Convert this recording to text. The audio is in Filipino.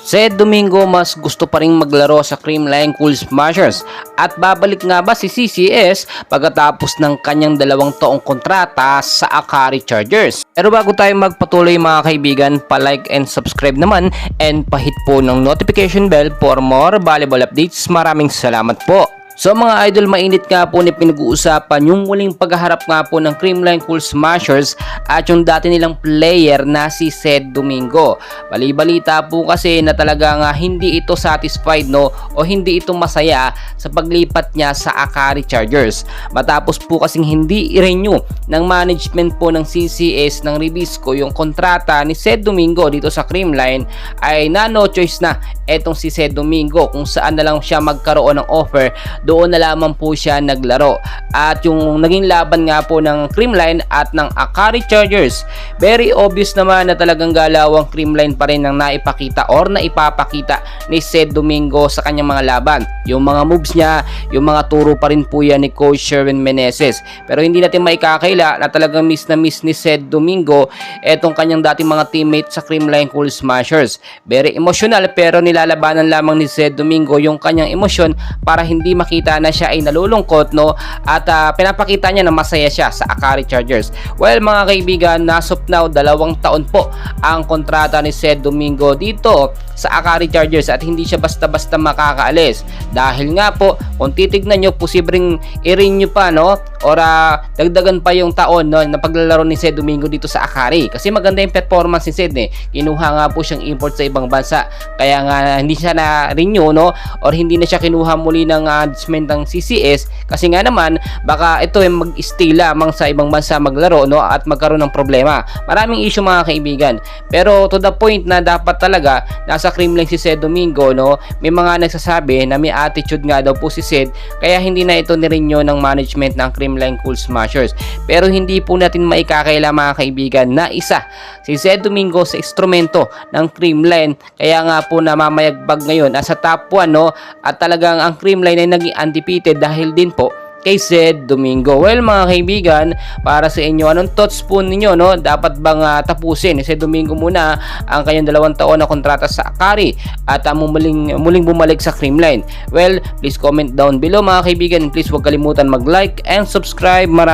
Sed Domingo mas gusto pa rin maglaro sa Creamline Cool Smashers at babalik nga ba si CCS pagkatapos ng kanyang dalawang taong kontrata sa Akari Chargers. Pero bago tayo magpatuloy mga kaibigan, pa-like and subscribe naman and pahit po ng notification bell for more volleyball updates. Maraming salamat po. So mga idol, mainit nga po ni pinag-uusapan yung muling pagharap nga po ng Creamline Cool Smashers at yung dati nilang player na si Sed Domingo. Balibalita po kasi na talaga nga hindi ito satisfied no o hindi ito masaya sa paglipat niya sa Akari Chargers. Matapos po kasing hindi i-renew ng management po ng CCS ng Ribisco yung kontrata ni Sed Domingo dito sa Creamline ay na no choice na etong si Sed Domingo kung saan na lang siya magkaroon ng offer doon na lamang po siya naglaro. At yung naging laban nga po ng Creamline at ng Akari Chargers, very obvious naman na talagang galawang Creamline pa rin ang naipakita or naipapakita ni Sed Domingo sa kanyang mga laban. Yung mga moves niya, yung mga turo pa rin po yan ni Coach Sherwin Meneses. Pero hindi natin maikakaila na talagang miss na miss ni Sed Domingo etong kanyang dating mga teammate sa Creamline Cool Smashers. Very emotional pero nilalabanan lamang ni Sed Domingo yung kanyang emosyon para hindi makita na siya ay nalulungkot no at ah, pinapakita niya na masaya siya sa Akari Chargers. Well mga kaibigan, nasop now dalawang taon po ang kontrata ni Sed Domingo dito sa Akari Chargers at hindi siya basta-basta makakaalis. Dahil nga po, kung titignan nyo, posibleng i-renew pa no or ah, dagdagan pa yung taon no, na paglalaro ni Sed Domingo dito sa Akari. Kasi maganda yung performance ni Sed eh. Kinuha nga po siyang import sa ibang bansa. Kaya nga hindi siya na-renew no or hindi na siya kinuha muli ng uh, ng CCS kasi nga naman baka ito ay mag-stay lamang sa ibang bansa maglaro no at magkaroon ng problema. Maraming issue mga kaibigan. Pero to the point na dapat talaga nasa Kremlin si Sed Domingo no, may mga nagsasabi na may attitude nga daw po si Sed kaya hindi na ito nirenew ng management ng Kremlin Cool Smashers. Pero hindi po natin maikakaila mga kaibigan na isa si Sed Domingo sa instrumento ng Kremlin kaya nga po namamayagpag ngayon. Nasa top 1 no? At talagang ang Kremlin ay naging undefeated dahil din po kay Zed Domingo. Well mga kaibigan, para sa inyo, anong thoughts po ninyo? No? Dapat bang uh, tapusin ni Zed Domingo muna ang kanyang dalawang taon na kontrata sa Akari at uh, muling, muling bumalik sa Creamline? Well, please comment down below mga kaibigan. Please huwag kalimutan mag-like and subscribe. Marami